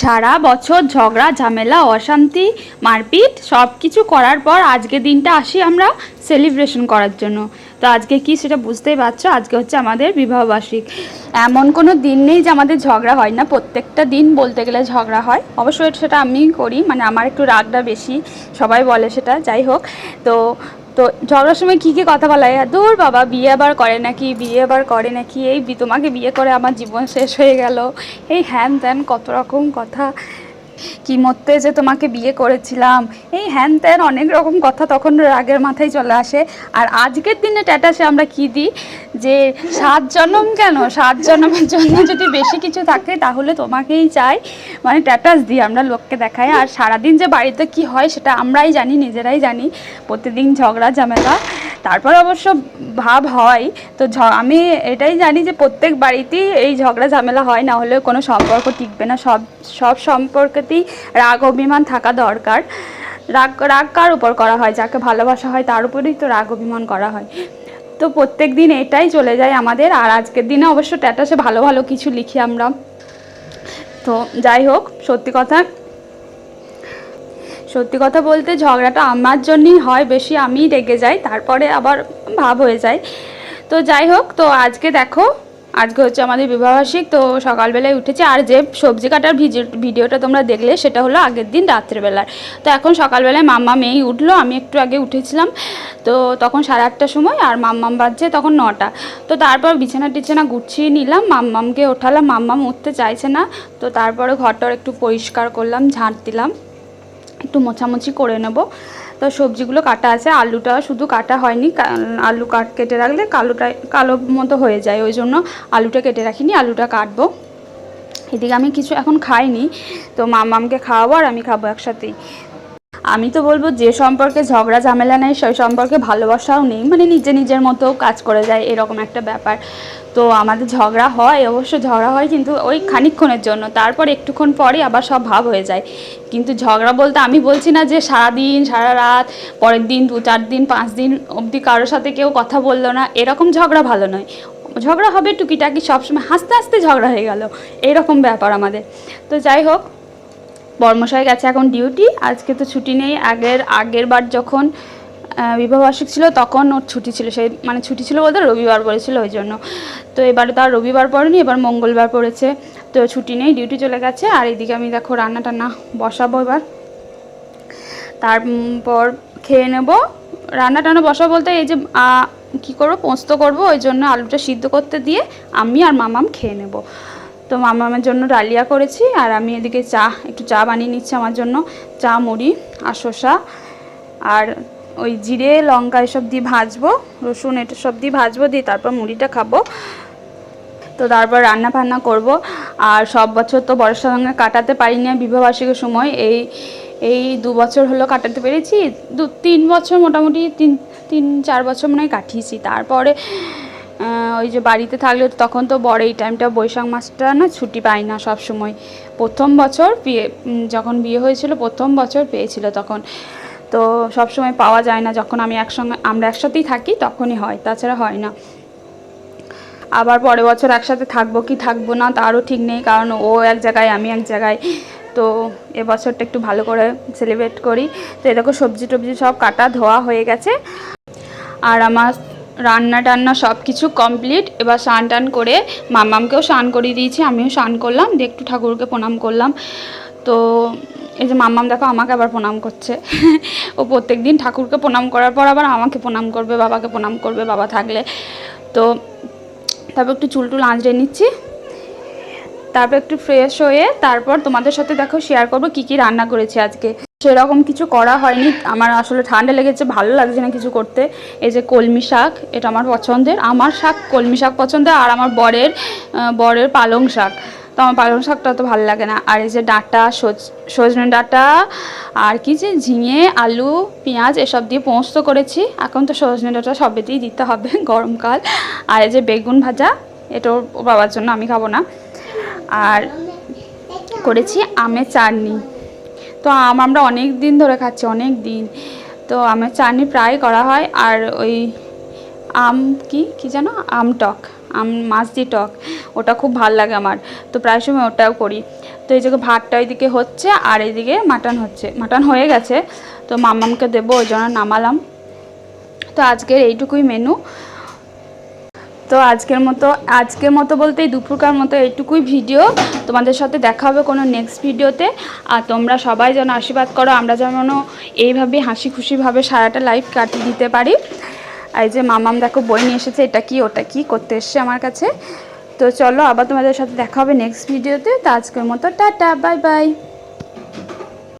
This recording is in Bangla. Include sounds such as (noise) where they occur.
সারা বছর ঝগড়া, ঝামেলা, অশান্তি, মারপিট সব কিছু করার পর আজকে দিনটা আসি আমরা সেলিব্রেশন করার জন্য। তো আজকে কি সেটা বুঝতেই পারছ? আজকে হচ্ছে আমাদের বিবাহবার্ষিক। এমন কোনো দিন নেই যে আমাদের ঝগড়া হয় না। প্রত্যেকটা দিন বলতে গেলে ঝগড়া হয়। অবশ্যই সেটা আমি করি। মানে আমার একটু রাগটা বেশি। সবাই বলে সেটা। যাই হোক। তো তো ঝগড়ার সময় কী কী কথা বলা হয়? দূর বাবা, বিয়ে আবার করে নাকি? বিয়ে আবার করে নাকি? এই তোমাকে বিয়ে করে আমার জীবন শেষ হয়ে গেল। এই হ্যান ত্যান কত রকম কথা। কি মরতে যে তোমাকে বিয়ে করেছিলাম? এই হ্যান ত্যান অনেক রকম কথা তখন রাগের মাথায় চলে আসে। আর আজকের দিনে ট্যাটাসে আমরা কি দিই? যে সাত জন্ম কেন? সাত জন্মের জন্য যদি বেশি কিছু থাকে তাহলে তোমাকেই চাই। মানে ট্যাটাস দিই আমরা লোককে দেখাই আর সারাদিন যে বাড়িতে কি হয় সেটা আমরাই জানি, নিজেরাই জানি। প্রতিদিন ঝগড়া, ঝামেলা। তারপর অবশ্য ভাব হয়। তো আমি এটাই জানি যে প্রত্যেক বাড়িতেই এই ঝগড়া ঝামেলা হয়, না হলে কোনো সম্পর্ক টিকবে না। সব সব সম্পর্কেতেই রাগ অভিমান থাকা দরকার। রাগ রাগ কার উপর করা হয়? যাকে ভালোবাসা হয় তার উপরেই তো রাগ অভিমান করা হয়। তো প্রত্যেক দিন এটাই চলে যায় আমাদের। আর আজকের দিনে অবশ্য ট্যাটাসে ভালো ভালো কিছু লিখি আমরা। তো যাই হোক, সত্যি কথা সত্যি কথা বলতে ঝগড়াটা আমার জন্যই হয়, বেশি আমিই রেগে যাই, তারপরে আবার ভাব হয়ে যায়। তো যাই হোক, তো আজকে দেখো, আজকে হচ্ছে আমাদের বিবাহবার্ষিক, তো সকালবেলায় উঠেছে। আর যে সবজি কাটার ভিডিওটা তোমরা দেখলে, সেটা হলো আগের দিন রাত্রেবেলার। তো এখন সকালবেলায় মাম্মা মেয়েই উঠল, আমি একটু আগে উঠেছিলাম। তো তখন সাড়ে আটটার সময়, আর মাম্মাম বাজছে তখন নটা। তো তারপর বিছানা টিছানা গুছিয়ে নিলাম, মাম্মামকে ওঠালাম, মাম্মাম উঠতে চাইছে না। তো তারপরে ঘরটার একটু পরিষ্কার করলাম, ঝাঁট দিলাম। একটু মোছামুছি করে নেব। তো সবজিগুলো কাটা আছে, আলুটা শুধু কাটা হয়নি আলু কাট, কেটে রাখলে কালোটা কালো মতো হয়ে যায়, ওই জন্য আলুটা কেটে রাখিনি, আলুটা কাটবো। এদিকে আমি কিছু এখন খাইনি, তো মামামকে খাওয়াবো আর আমি খাব একসাথেই। আমি তো বলব যে সম্পর্কে ঝগড়া, ঝামেলা নেই সেই সম্পর্কে ভালোবাসাও নেই। মানে নিজে নিজের মতো কাজ করে যায়, এরকম একটা ব্যাপার। তো আমাদের ঝগড়া হয়, অবশ্য ঝগড়া হয় কিন্তু ওই খানিকক্ষণের জন্য। তারপর একটুক্ষণ পরে আবার সব ভাব হয়ে যায়। কিন্তু ঝগড়া বলতে আমি বলছি না যে সারা দিন সারা রাত, পরের দিন, দু চার দিন, পাঁচ দিন অবধি কারোর সাথে কেউ কথা বলল না। এরকম ঝগড়া ভালো নয়। ঝগড়া হবে টুকিটাকি সবসময়, হাসতে হাসতে ঝগড়া হয়ে গেল। এইরকম ব্যাপার আমাদের। তো যাই হোক বর্মশাই গেছে এখন ডিউটি। আজকে তো ছুটি নেই। আগের আগের বার যখন বিবাহবার্ষিক ছিল তখন ওর ছুটি ছিল। সেই মানে ছুটি ছিল বলতে রবিবার পড়েছিল ওই জন্য। তো এবারে তো আর রবিবার পড়েনি, এবার মঙ্গলবার পড়েছে। তো ছুটি নেই, ডিউটি চলে গেছে। আর এদিকে আমি দেখো রান্না টান্না বসাবো এবার। তারপর খেয়ে নেব। রান্না টান্না বসা বলতে এই যে কি করব? পোস্ত করব। ওই জন্য আলুটা সিদ্ধ করতে দিয়ে আমি আর মামাম খেয়ে নেব। তো মামা আমার জন্য ডালিয়া করেছি আর আমি এদিকে চা, একটু চা বানিয়ে নিচ্ছি আমার জন্য। চা, মুড়ি আর শসা আর ওই জিরে, লঙ্কা এসব দিয়ে ভাজবো, রসুন এটা, সব দিয়ে ভাজবো, দিয়ে তারপর মুড়িটা খাব। তো তারপর রান্না ফান্না করব। আর সব বছর তো বড়ের সঙ্গে কাটাতে পারি না বিবাহবার্ষিকের সময়। এই এই দু বছর হলো কাটাতে পেরেছি। দু, তিন বছর মোটামুটি, তিন তিন, চার বছর মনে হয় কাটিয়েছি। তারপরে ওই যে বাড়িতে থাকলে তখন তো বড় এই টাইমটা বৈশাখ মাসটা না ছুটি পাই না সব সময় প্রথম বছর বিয়ে যখন বিয়ে হয়েছিল প্রথম বছর পেয়েছিল তখন। তো সব সময় পাওয়া যায় না, যখন আমি একসঙ্গে, আমরা একসাথেই থাকি তখনই হয়, তাছাড়া হয় না। আবার পরের বছর একসাথে থাকব কি থাকব না তারও ঠিক নেই, কারণ ও এক জায়গায়, আমি এক জায়গায়। তো এবছরটা একটু ভালো করে সেলিব্রেট করি। তো এরকম সবজি টবজি সব কাটা, ধোয়া হয়ে গেছে। আর আমার রান্না টান্না সব কিছু কমপ্লিট। এবার স্নান টান করে মামামকেও স্নান করিয়ে দিয়েছি, আমিও স্নান করলাম, দিয়ে একটু ঠাকুরকে প্রণাম করলাম। তো এই যে মাম্মাম দেখো আমাকে আবার প্রণাম করছে। ও প্রত্যেক দিন ঠাকুরকে প্রণাম করার পর আবার আমাকে প্রণাম করবে, বাবাকে প্রণাম করবে, বাবা থাকলে। তো তারপর একটু চুল টুল আঁচড়ে নিচ্ছি। তারপর একটু ফ্রেশ হয়ে তারপর তোমাদের সাথে দেখো শেয়ার করব কি কি রান্না করেছি আজকে। সেরকম কিছু করা হয়নি। আমার আসলে ঠান্ডা লেগেছে, ভালো লাগছে না কিছু করতে। এই যে কলমি শাক, এটা আমার পছন্দের। আমার শাক কলমি শাক পছন্দের আর আমার বরের বরের পালং শাক। তো আমার পালং শাকটা তো ভালো লাগে না। আর এই যে ডাঁটা, সজ- সজনে ডাঁটা, আর কি যে ঝিঙে, আলু, পেঁয়াজ, এসব দিয়ে পোস্ত করেছি। এখন তো সজনে ডাঁটা সবেতেই দিতে হবে (laughs) গরমকাল। আর এই যে বেগুন ভাজা এটা বাবার জন্য, আমি খাব না। আর করেছি আমের চাটনি। তো আম আমরা অনেক দিন ধরে খাচ্ছি, অনেক দিন। তো আমের চাটনি প্রায় করা হয় আর ওই আম কি কি জানো আম টক, আম মাছ দিয়ে টক, ওটা খুব ভালো লাগে আমার। তো প্রায় সময় ওটাও করি। তো এই জায়গায় ভাতটা ওইদিকে হচ্ছে আর এইদিকে মাটন হচ্ছে, মাটন হয়ে গেছে। তো মামামকে দেবো, ওই জন্য নামালাম। তো আজকের এইটুকুই মেনু তো আজকের মতো আজকের মতো বলতে দুপুরকার মতো এইটুকুই ভিডিও। তোমাদের সাথে দেখা হবে কোনো নেক্সট ভিডিওতে। আর তোমরা সবাই যেন আশীর্বাদ করো, আমরা যেন এইভাবে হাসি খুশিভাবে সারাটা লাইফ কাটিয়ে দিতে পারি। এই যে মামাম দেখো বই নিয়ে এসেছে, এটা কি, ওটা কি, করতে এসছে আমার কাছে। তো চলো আবার তোমাদের সাথে দেখা হবে নেক্সট ভিডিওতে। তো আজকের মতো টাটা বাই বাই